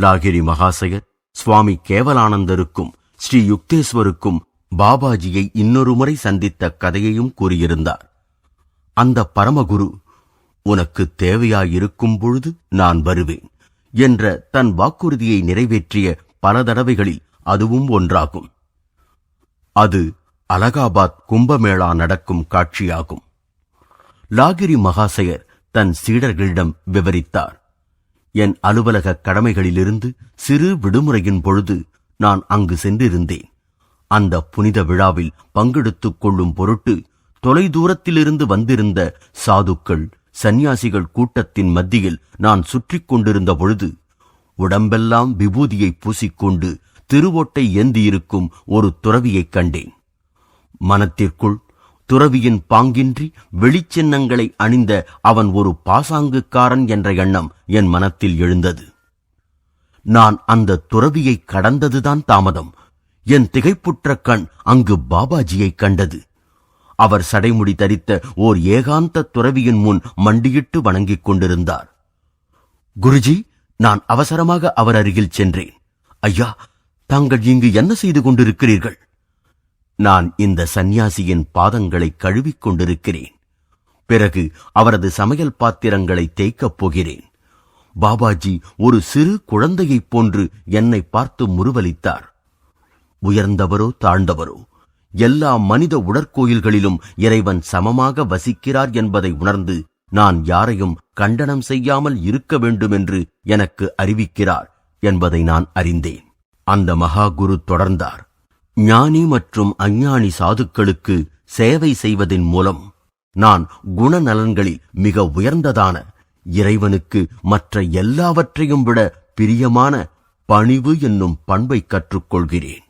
லாகிரி மகாசயர் சுவாமி கேவலானந்தருக்கும் ஸ்ரீ யுக்தேஸ்வருக்கும் பாபாஜியை இன்னொரு முறை சந்தித்த கதையையும் கூறியிருந்தார். அந்த பரமகுரு உனக்கு தேவையாயிருக்கும் பொழுது நான் வருவேன் என்ற தன் வாக்குறுதியை நிறைவேற்றிய பல தடவைகளில் அதுவும் ஒன்றாகும். அது அலகாபாத் கும்பமேளா நடக்கும் காட்சியாகும். லாகிரி மகாசயர் தன் சீடர்களிடம் விவரித்தார். என் அலுவலக கடமைகளிலிருந்து சிறு விடுமுறையின் பொழுது நான் அங்கு சென்றிருந்தேன். அந்த புனித விழாவில் பங்கெடுத்துக் கொள்ளும் பொருட்டு தொலைதூரத்திலிருந்து வந்திருந்த சாதுக்கள் சந்நியாசிகள் கூட்டத்தின் மத்தியில் நான் சுற்றிக் கொண்டிருந்த பொழுது உடம்பெல்லாம் விபூதியை பூசிக்கொண்டு திருவோட்டை ஏந்தியிருக்கும் ஒரு துறவியைக் கண்டேன். மனத்திற்குள் துறவியின் பாங்கின்றி வெளிச்சின்னங்களை அணிந்த அவன் ஒரு பாசாங்குக்காரன் என்ற எண்ணம் என் மனத்தில் எழுந்தது. நான் அந்த துறவியை கடந்ததுதான் தாமதம். என் திகைப்புற்ற கண் அங்கு பாபாஜியை கண்டது. அவர் சடைமுடி தரித்த ஓர் ஏகாந்த துறவியின் முன் மண்டியிட்டு வணங்கிக் கொண்டிருந்தார். குருஜி நான் அவசரமாக அவர் அருகில் சென்றேன். ஐயா தாங்கள் இங்கு என்ன செய்து கொண்டிருக்கிறீர்கள்? நான் இந்த சந்நியாசியின் பாதங்களை கழுவிக் கொண்டிருக்கிறேன். பிறகு அவரது சமையல் பாத்திரங்களை தேய்க்கப் போகிறேன். பாபாஜி ஒரு சிறு குழந்தையைப் போன்று என்னை பார்த்து முருவலித்தார் உயர்ந்தவரோ தாழ்ந்தவரோ எல்லா மனித உடற்கோயில்களிலும் இறைவன் சமமாக வசிக்கிறார் என்பதை உணர்ந்து நான் யாரையும் கண்டனம் செய்யாமல் இருக்க வேண்டும் என்று எனக்கு அறிவிக்கிறார் என்பதை நான் அறிந்தேன். அந்த மகாகுரு தொடர்ந்தார். ஞானி மற்றும் அஞ்ஞானி சாதுக்களுக்கு சேவை செய்வதின் மூலம் நான் குணநலன்களில் மிக உயர்ந்ததான இறைவனுக்கு மற்ற எல்லாவற்றையும் விட பிரியமான பணிவு என்னும் பண்பை கற்றுக்கொள்கிறேன்.